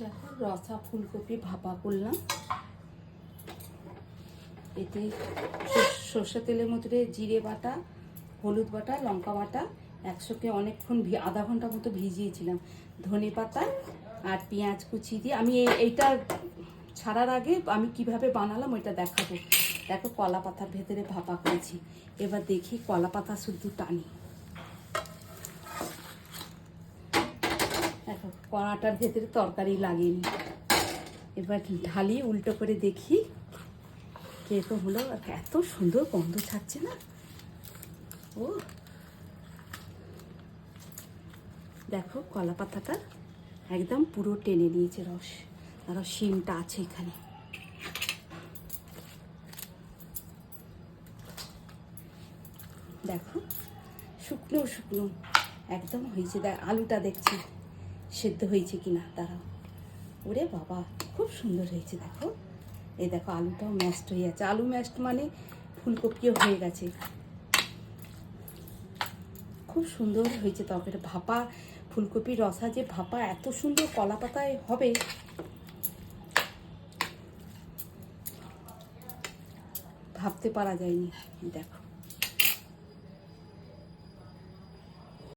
দেখো, রসা ফুলকপি ভাপা করলাম। এতে সর- সর্ষে তেলের মধ্যে জিরে বাটা, হলুদ বাটা, লঙ্কা বাটা একশোকে অনেকক্ষণ আধা ঘণ্টা মতো ভিজিয়েছিলাম। ধনে পাতা আর পেঁয়াজ কুচি দিয়ে আমি এইটা ছাড়ার আগে আমি কীভাবে বানালাম ওইটা দেখাবো। দেখো কলা পাতার ভেতরে ভাপা করেছি। এবার দেখি কলা পাতা শুদ্ধ টানি দেখো কড়াটার ভেতরে তরকারি লাগেনি এবার ঢালি উল্টো করে দেখি কীরকম হলো এত সুন্দর গন্ধ ছাড়ছে না। ও। দেখো কলা পাতাটা একদম পুরো টেনে নিয়েছে রস। আর শিমটা আছে এখানে। দেখো শুকনো শুকনো একদম হয়েছে। দেখ, আলুটা দেখছি। সেদ্ধ হয়েছে কি না দাঁড়াও। ওরে বাবা, খুব সুন্দর হয়েছে, দেখো। এই দেখো, আলুটাও ম্যাশড হয়ে যাচ্ছে আলু ম্যাশড মানে ফুলকপিও হয়ে গেছে। খুব সুন্দর হয়েছে তরকারিটা। ভাপা, ফুলকপির রসা, যে ভাপা এত সুন্দর কলা পাতায় হবে। ভাবতে পারা যায়নি। দেখো।